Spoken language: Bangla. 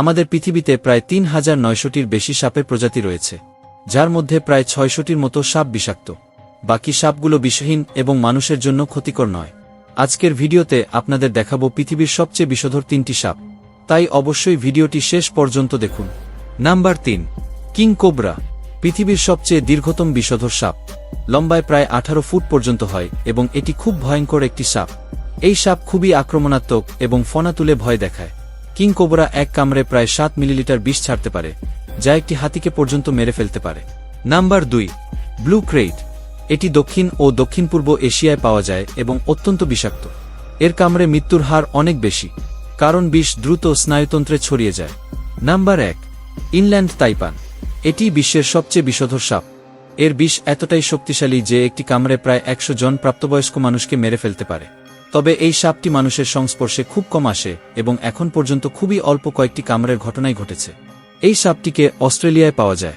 আমাদের পৃথিবীতে প্রায় তিন হাজার নয়শোটির বেশি সাপের প্রজাতি রয়েছে, যার মধ্যে প্রায় ছয়শটির মতো সাপ বিষাক্ত। বাকি সাপগুলো বিষহীন এবং মানুষের জন্য ক্ষতিকর নয়। আজকের ভিডিওতে আপনাদের দেখাবো পৃথিবীর সবচেয়ে বিষধর তিনটি সাপ। তাই অবশ্যই ভিডিওটি শেষ পর্যন্ত দেখুন। নাম্বার তিন, কিং কোবরা। পৃথিবীর সবচেয়ে দীর্ঘতম বিষধর সাপ। লম্বায় প্রায় আঠারো ফুট পর্যন্ত হয় এবং এটি খুব ভয়ঙ্কর একটি সাপ। এই সাপ খুবই আক্রমণাত্মক এবং ফনা তুলে ভয় দেখায়। কিং কোবরা এক কামড়ে প্রায় সাত মিলিলিটার বিষ ছাড়তে পারে, যা একটি হাতিকে পর্যন্ত মেরে ফেলতে পারে। নাম্বার দুই, ব্লু ক্রেইট। এটি দক্ষিণ ও দক্ষিণ পূর্ব এশিয়ায় পাওয়া যায় এবং অত্যন্ত বিষাক্ত। এর কামড়ে মৃত্যুর হার অনেক বেশি, কারণ বিষ দ্রুত স্নায়ুতন্ত্রে ছড়িয়ে যায়। নাম্বার এক, ইনল্যান্ড তাইপান। এটি বিশ্বের সবচেয়ে বিষধর সাপ। এর বিষ এতটাই শক্তিশালী যে একটি কামড়ে প্রায় একশো জন প্রাপ্তবয়স্ক মানুষকে মেরে ফেলতে পারে। তবে এই সাপটি মানুষের সংস্পর্শে খুব কম আসে এবং এখন পর্যন্ত খুবই অল্প কয়েকটি কামড়ের ঘটনাই ঘটেছে। এই সাপটিকে অস্ট্রেলিয়ায় পাওয়া যায়।